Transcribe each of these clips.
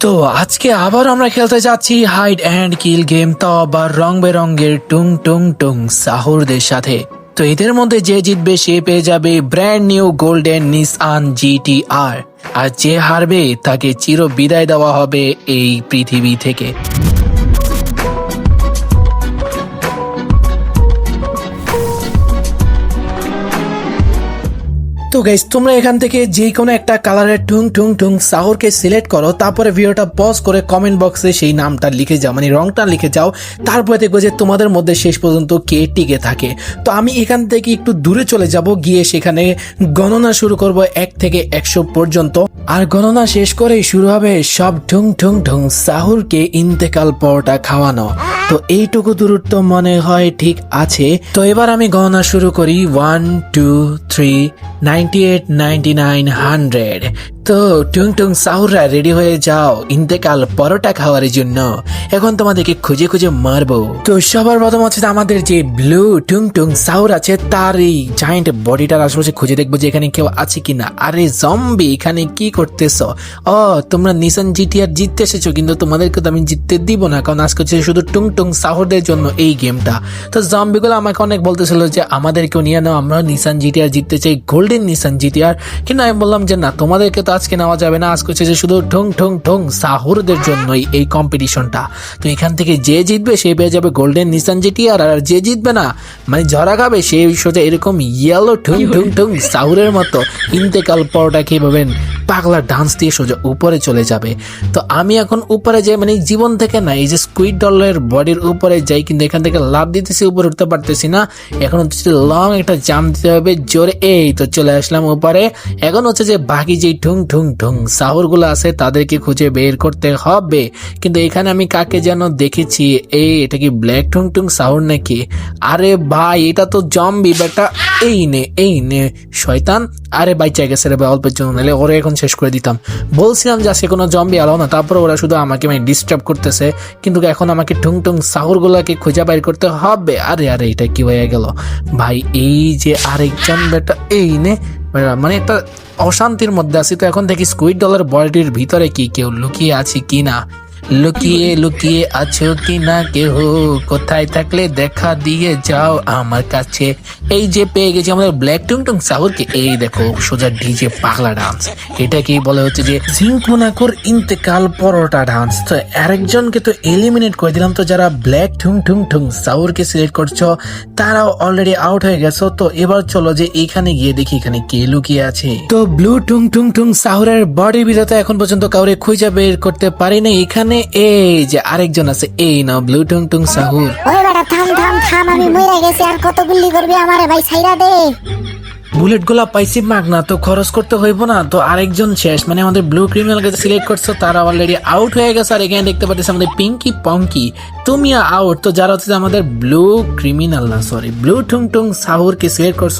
তো আজকে আবার আমরা খেলতে যাচ্ছি হাইড অ্যান্ড কিল গেম তো আবার রং বেরঙ্গের টুং টুং টুং সাহুরদের সাথে। তো এদের মধ্যে যে জিতবে সে পেয়ে যাবে ব্র্যান্ড নিউ গোল্ডেন নিস আন জিটি আর আর যে হারবে তাকে চির বিদায় দেওয়া হবে এই পৃথিবী থেকে। তো গাইস তোমরা এখান থেকে যে কোনো একটা কালারের টুং টুং টুং সাহরকে সিলেক্ট করো, তারপরে ভিডিওটা পজ করে কমেন্ট বক্সে সেই নামটা লিখে যাও মানে রংটা লিখে যাও, তারপরে দেখব যে তোমাদের মধ্যে শেষ পর্যন্ত কে টিকে থাকে। তো আমি এখান থেকে একটু দূরে চলে যাব, গিয়ে সেখানে গণনা শুরু করব এক থেকে একশো পর্যন্ত। আর গণনা শেষ করেই শুরু হবে সব ঠুং ঠুং ঠুং সাহুরকে ইন্তেকাল পরোটা খাওয়ানো। তো এইটুকু দূরত্ব মনে হয় ঠিক আছে। তো এবার আমি গণনা শুরু করি। One two three ninety eight ninety nine hundred তো টুং টুং সাহুররা রেডি হয়ে যাও। ইন্তেকাল পরোটা খাওয়ার জন্য। এখন তোমাদেরকে খুঁজে খুঁজে মারবো। তো সবার প্রথম হচ্ছে আমাদের যে ব্লু টুং টুং সাহুর আছে তার এই জায়েন্ট বডিটার আশেপাশে খুঁজে দেখব যে এখানে কেউ আছে কিনা। আরে জম্বি এখানে কি করতেছ? ও, তোমরা নিসান জিটিআর জিততে এসেছ, কিন্তু তোমাদেরকে তো আমি জিততে দিব না, কারণ আজকে হচ্ছে শুধু টুং টুং সাহুরদের জন্য এই গেমটা তো জম্বিগুলো আমাকে অনেক বলতেছিল যে আমাদেরকেও নিয়ে নাও আমরা নিসান জিটিআর জিততে চাই গোল্ডেন নিসান জিটিআর কিন্তু আমি বললাম যে না, তোমাদেরকে তো আজকে নেওয়া যাবে না। আজকে হচ্ছে যে শুধু ঠুং ঠুং ঠুং সাহুরদের জন্যই এই কম্পিটিশনটা তো এখান থেকে যে জিতবে সে পেয়ে যাবে গোল্ডেন নিসান জিটিআর আর যে জিতবে না মানে ঝরা খাবে, সে সোজা এরকম ইয়েলো ঠুং ঠুং ঠুং সাহুরের মতো ইন্তেকাল পরোটা খেয়ে পাবেন পাগলা ডান্স দিয়ে সোজা উপরে চলে যাবে। তো আমি এখন উপরে যাই মানে জীবন থেকে না, এই যে স্কুইড ডলের বডির উপরে যাই, কিন্তু এখান থেকে লাভ দিতেছি, উপরে উঠতে পারতেছি না। এখন হচ্ছে লং একটা জাম দিতে হবে, জোরে। এই তো চলে আসলাম উপরে। এখন হচ্ছে যে বাকি যে ঠুং ঠুং ঠুং শাহরগুলো গুলো আছে, তাদেরকে খুঁজে বের করতে হবে। কিন্তু এখানে আমি কাকে যেন দেখেছি, এই এটা কি ব্ল্যাক ঠুং ঠুং সাহুর নাকি? আরে ভাই, এটা তো জম্বি বেটা। এই নে এই নে শয়তান। আরে বাচ্চা গেছে রে অল্পের জন্য, নাহলে ওরা এখন শেষ করে দিতাম। বলছিলাম যে আজকে কোনো জম্বি আলো না, তারপর ওরা শুধু আমাকে মানে ডিস্টার্ব করতেছে। কিন্তু এখন আমাকে ঠুং ঠুং সাহুর গুলাকে খুঁজে বাইর করতে হবে। আরে আরে, এটা কি হয়ে গেল? ভাই, এই যে আরেকজন বেটা এই নে মানে একটা অশান্তির মধ্যে আছি। তো এখন দেখি স্কুইড ডলার বডির ভিতরে কি, কেউ লুকিয়ে আছে কি না লুকিয়ে লুকিয়ে আছো কি না কেহ? কোথায় থাকলে দেখা দিয়ে যাও আমার কাছে। এই যে পেয়ে গেছি আমাদের ব্ল্যাক টুং টুং সাহুরকে এই দেখো, সোজা ডিজে পাগলা ডান্স এটা কি বলে হচ্ছে যে সিংকুনাকুর ইন্তেকাল পরোটা ডান্স তো আরেকজনকে তো এলিমিনেট করে দিলাম। তো যারা ব্ল্যাক ঠুং ঠুং ঠুং সাউরকে সিলেক্ট করছ, তারাও অলরেডি আউট হয়ে গেছো। তো এবার চলো যে এখানে গিয়ে দেখি এখানে কে লুকিয়ে আছে। তো ব্লু টুং টুং টুং সাহুরের বডি ভিতরে এখন পর্যন্ত কাউরে খুঁজে বের করতে পারিনি। এখানে এই যে আরেকজন আছে, এই না ব্লু টুং টুং সাহুর। ওই বেটা থাম থাম থাম, আমি মরে গেছি, আর কত গুলি করবি আমারে ভাই, ছাইরা দে। বুলেটগুলা পাইছি মাগনা তো খরচ করতে হইব না, তো আরেকজন শেষ। মানে আমাদের ব্লু ক্রিমিনাল কে সিলেক্ট করছ, তারা অলরেডি আউট হয়ে গেছে, আর এখানে দেখতে পাচ্ছি আমাদের পিঙ্কি পঙ্কি তুমি আউট তো যারা হচ্ছে আমাদের ব্লু ক্রিমিনাল না সরি ব্লু টুং টুং সাহুরকে সিলেক্ট করছ,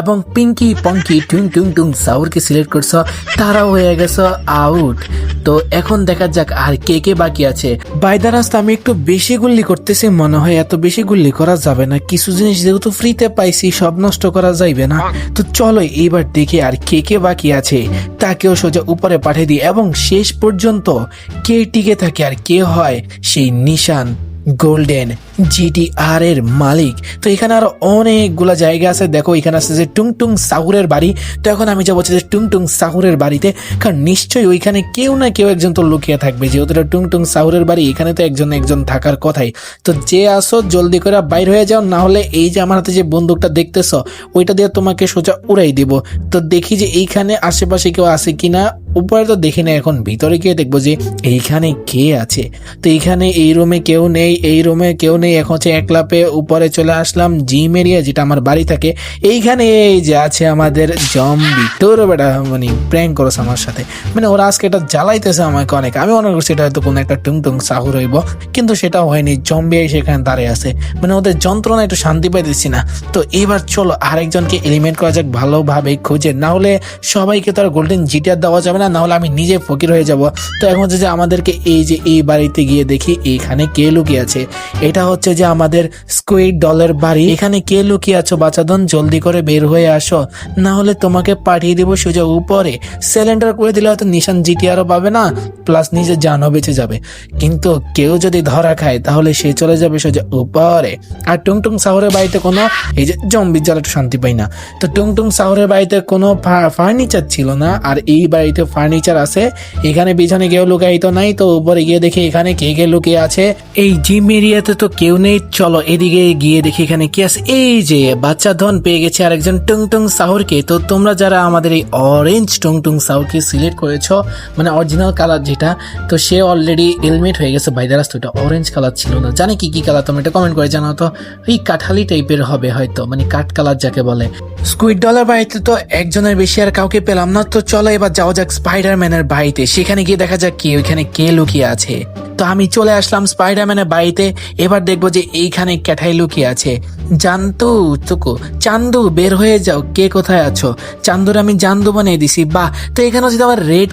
এবং পিঙ্কি পঙ্কি টুং টুং টুং সাহুরকে সিলেক্ট করছ, তারাও হয়ে গেছো আউট তো এখন দেখা যাক আর কে কে বাকি আছে। বাইদা রাস্তা আমি একটু বেশি গুল্লি করতেছি, মনে হয় এত বেশি গুল্লি করা যাবে না। কিছু জিনিস যেহেতু ফ্রিতে পাইছি, সব নষ্ট করা যাইবে না। তো চলো এইবার দেখে আর কে কে বাকি আছে। তাকেও সোজা উপরে পাঠিয়ে দিই এবং শেষ পর্যন্ত কে টিকে থাকে আর কে হয় সেই নিশান। গোল্ডেন জিটি আর এর মালিক। তো এখানে আরও অনেকগুলা জায়গা আছে। দেখো, এখানে আছে যে টুংটুং সাহুরের বাড়ি। তো এখন আমি যাব যে টুংটুং সাহুরের বাড়িতে। কারণ নিশ্চয়ই ওইখানে কেউ না কেউ একজন তো লুকিয়ে থাকবে। যেহেতু এটা টুংটুং সাহুরের বাড়ি, এখানে তো একজন একজন থাকার কথাই। তো যে আসো, জলদি করে বাইর হয়ে যাও। না হলে এই যে আমার হাতে যে বন্দুকটা দেখতেছ, ওইটা দিয়ে তোমাকে সোজা উড়াই দিব। তো দেখি যে এইখানে আশেপাশে কেউ আছে কিনা। উপরে তো দেখি না, এখন ভিতরে গিয়ে দেখব যে এইখানে কে আছে। তো এইখানে এই রুমে কেউ নেই, এই রুমে কেউ নেই, এখন হচ্ছে একলা পেয়ে উপরে চলে আসলাম জিম এরিয়া যেটা আমার বাড়ি থাকে, এইখানে এই যে আছে আমাদের জম্বি তোর বেটা মানে প্র্যাঙ্ক করস আমার সাথে। মানে ওরা আজকে এটা জ্বালাইতেছে আমাকে অনেক। আমি মনে করছি এটা হয়তো কোনো একটা টুং টুং সাহু রইব, কিন্তু সেটা হয়নি জম্বি সেখানে দাঁড়িয়ে আছে। মানে ওদের যন্ত্রণা একটু শান্তি পাইতেছি না। তো এবার চলো আরেকজনকে এলিমেন্ট করা যাক ভালোভাবে, খুঁজে। না হলে সবাইকে তো আর গোল্ডেন জিটিআর দেওয়া যাবে না। না না হলে আমি নিজে ফকির হয়ে যাব। তো এখন হচ্ছে যে আমাদেরকে এই যে এই বাড়িতে গিয়ে দেখি এখানে কে লুকিয়ে আছে। এটা হচ্ছে যে আমাদের স্কুইড ডলের বাড়ি। এখানে কে লুকিয়ে আছো বাচ্চাদন জলদি করে বের হয়ে আসো। না হলে তোমাকে পাঠিয়ে দেবো সোজা উপরে। সিলিন্ডার করে দিলে হয়তো নিশান জিটি জিটিআরও পাবে না প্লাস নিজের জানও বেঁচে যাবে। কিন্তু কেউ যদি ধরা খায়, তাহলে সে চলে যাবে সোজা উপরে। আর টুংটুং শহরের বাড়িতে কোনো, এই যে জম্বির জ্বালা একটু শান্তি পাই না। তো টুংটুং শহরের বাড়িতে কোনো ফার্নিচার ছিল না, আর এই বাড়িতে ফার্নিচার আছে। এখানে বিছানে কেউ লুকায়িত নাই, তো উপরে গিয়ে দেখি এখানে কে কে লুকিয়ে আছে। এই জিম এরিয়াতে তো কেউ নেই, চলো এদিকে গিয়ে দেখি এখানে কি আছে। এই যে, বাচ্চা ধন পেয়ে গেছে আরেকজন টুংটুং সাহরকে। তো তোমরা যারা আমাদের এই অরেঞ্জ টুংটুং সাহরকে সিলেক্ট করেছ মানে অরিজিনাল কালার যেটা, তো সে অলরেডি হেলমেট হয়ে গেছে। বাইদারাস তো, এটা অরেঞ্জ কালার ছিল না। জানি কি কি কালার তোমরা এটা কমেন্ট করে জানাও তো। এই কাঠালি টাইপের হবে হয়তো মানে কাঠ কালার যাকে বলে। স্কুইড ডলার বাড়িতে তো একজনের বেশি আর কাউকে পেলাম না, তো চলো এবার যাওয়া যাক স্পাইডারম্যানের বাড়িতে। সেখানে গিয়ে দেখা যাক কি, ওইখানে কে লুকিয়ে আছে। তো আমি চলে আসলাম স্পাইডারম্যানের বাড়িতে, এবার দেখব যে এইখানে ক্যাঠাই লুকিয়ে আছে। জানতু চুকু চান্দু, বের হয়ে যাও, কে কোথায় আছো? চান্দুর আমি জান্দু বানিয়ে দিছি, বাহ! তো এখানে হচ্ছে আমার red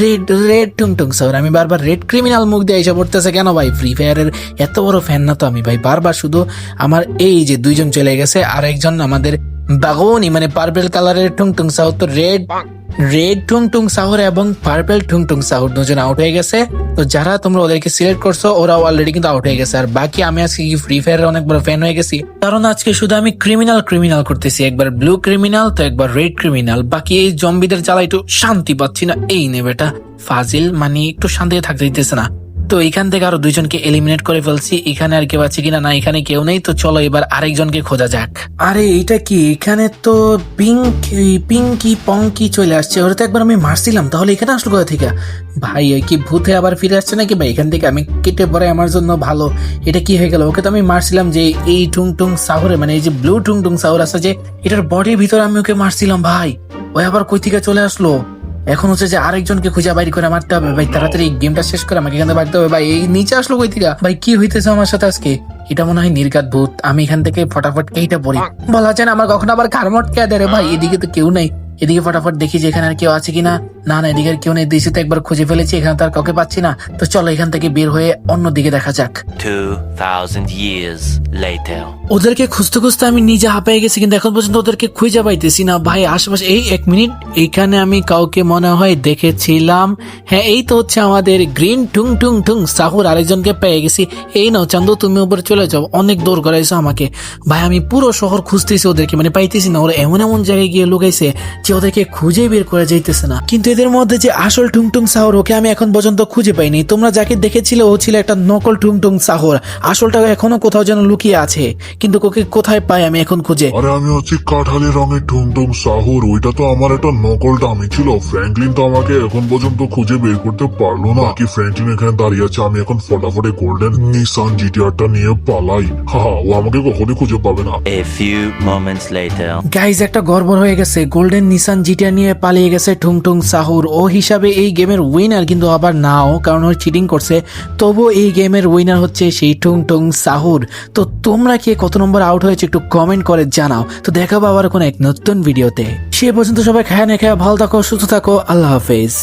red red Tung Tung sir, আমি বারবার রেড ক্রিমিনাল মুখ দিয়ে এসে পড়তেছে কেন ভাই? ফ্রি ফায়ারের এত বড় ফ্যান না তো আমি ভাই, বারবার শুধু আমার এই যে দুইজন চলে গেছে আর একজন আমাদের বাগনি মানে পার্পেল কালারের টুংটুং সাহর, তো রেড রেড টুংটুং সাহর এবং পার্পেল টুংটুং সাহর দুজন আউট হয়ে গেছে। তো যারা তোমরা ওদেরকে সিলেক্ট করছ ওরা অলরেডি কিন্তু আউট হয়ে গেছে। আর বাকি আমি আজকে কি ফ্রি ফায়ারের অনেক বড় ফ্যান হয়ে গেছি। কারণ আজকে শুধু আমি ক্রিমিনাল ক্রিমিনাল করতেছি। একবার ব্লু ক্রিমিনাল তো একবার রেড ক্রিমিনাল বাকি এই জম্বিদের জ্বালা একটু শান্তি পাচ্ছি না। এই নে বেটা, ফাজিল মানে একটু শান্তিতে থাকতে দিতেছে না। তো এখান থেকে আরও দুইজনকে এলিমিনেট করে ফেলছি। এখানে আর কেউ আছে কিনা না, এখানে কেউ নেই। তো চলো এবার আরেকজনকে খোঁজা যাক। আরে, এটা কি? এখানে তো পিঙ্ক পিঙ্কি, পঙ্কি চলে আসছে। ওরা তো একবার আমি মারছিলাম, তাহলে এখানে আসলো কোথা থেকে? ভাই কি ভূতে আবার ফিরে আসছে নাকি? ভাই, এখান থেকে আমি কেটে পরে আমার জন্য ভালো। এটা কি হয়ে গেল? ওকে তো আমি মারছিলাম যে এই টুং টুং সাহরে মানে এই যে ব্লু টুং টুং সাহর আছে যে, এটার বডির ভিতরে আমি ওকে মারছিলাম, ভাই। ওই আবার কই থেকে চলে আসলো? এখন হচ্ছে যে আরেকজনকে খুঁজে বাইর করে মারতে হবে। ভাই, তাড়াতাড়ি গেমটা শেষ করে আমাকে এখান থেকে বাড়তে হবে। ভাই, এই নিচে আসলো কই থেকে? ভাই, কি হইতেছে আমার সাথে আজকে? এটা মনে হয় নির্গাত ভূত। আমি এখান থেকে ফটাফট এইটা পড়ি। বলা যায় না, আমার কখনো আবার কারমট কে দেয় রে ভাই। এদিকে তো কেউ নাই। এদিকে ফটাফট দেখি যে এখানে আর কেউ আছে কিনা। না না এদিকে কেউ নেই। দিশে তো একবার খুঁজে ফেলেছি এখানে তো আর কাউকে পাচ্ছি না। তো চলো এখান থেকে বের হয়ে অন্য দিকে দেখা যাক। 2,000 years later. ওদেরকে খুঁজতে খুঁজতে আমি নিজে হাঁপাই গেছি কিন্তু এখন পর্যন্ত ওদেরকে খুঁজে পাইতেছি না। ভাই আশেপাশে এই এক মিনিট এইখানে আমি কাউকে মনে হয় দেখেছিলাম। হ্যাঁ এই তো হচ্ছে আমাদের গ্রিন টুং টুং টুং সাহুর আরেকজনকে পেয়ে গেছি। এই নাও চান্দু তুমি উপরে চলে যাও। অনেক দৌড় করাইছো আমাকে। ভাই আমি পুরো শহর খুঁজতেছি ওদেরকে মানে পাইতেছি না। ওরা এমন এমন জায়গায় গিয়ে লুকাইছে যে ওদেরকে খুঁজে বের করে যাইতেছে না। কিন্তু এদের মধ্যে যে আসল টুংটুং সাহর ওকে আমি এখন পর্যন্ত খুঁজে পাইনি। তোমরা যাকে দেখেছিলে ও ছিল একটা নকল টুংটুং সাহর। আসলটা এখনও কোথাও যেন লুকিয়ে আছে। কিন্তু ওকে কোথায় পাই আমি এখন খুঁজে? আরে আমি হচ্ছে কাঠালি রঙের টুমটুম সাহুর। ওইটা তো আমার একটা নকল দামি ছিল। ফ্র্যাঙ্কলিন তো আমাকে এখন পর্যন্ত খুঁজে বের করতে পারল না। কি ফ্র্যাঙ্কলিন এখানে দাঁড়িয়ে আছে। আমি এখন ফটাফটে গোল্ডেন নিসান জিটিআরটা নিয়ে পালাই। হা ও আমাকে কখনই খুঁজে পাবে না। A few moments later. Guys একটা গড়বড় হয়ে গেছে। গোল্ডেন নিসান জিটিয়া নিয়ে পালিয়ে গেছে টুংটুং সাহুর। ও হিসাবে এই গেমের উইনার কিন্তু আবার নাও, কারণ ও চিটিং করছে। তবু এই গেমের উইনার হচ্ছে সেই টুং টুং সাহুর। তো তোমরা কে কত নম্বর আউট হয়েছে একটু কমেন্ট করে জানাও। তো দেখাবো আবার কোনো এক নতুন ভিডিওতে সে পর্যন্ত সবাই খায় না খায়, ভালো থাকো, সুস্থ থাকো, আল্লাহ হাফেজ।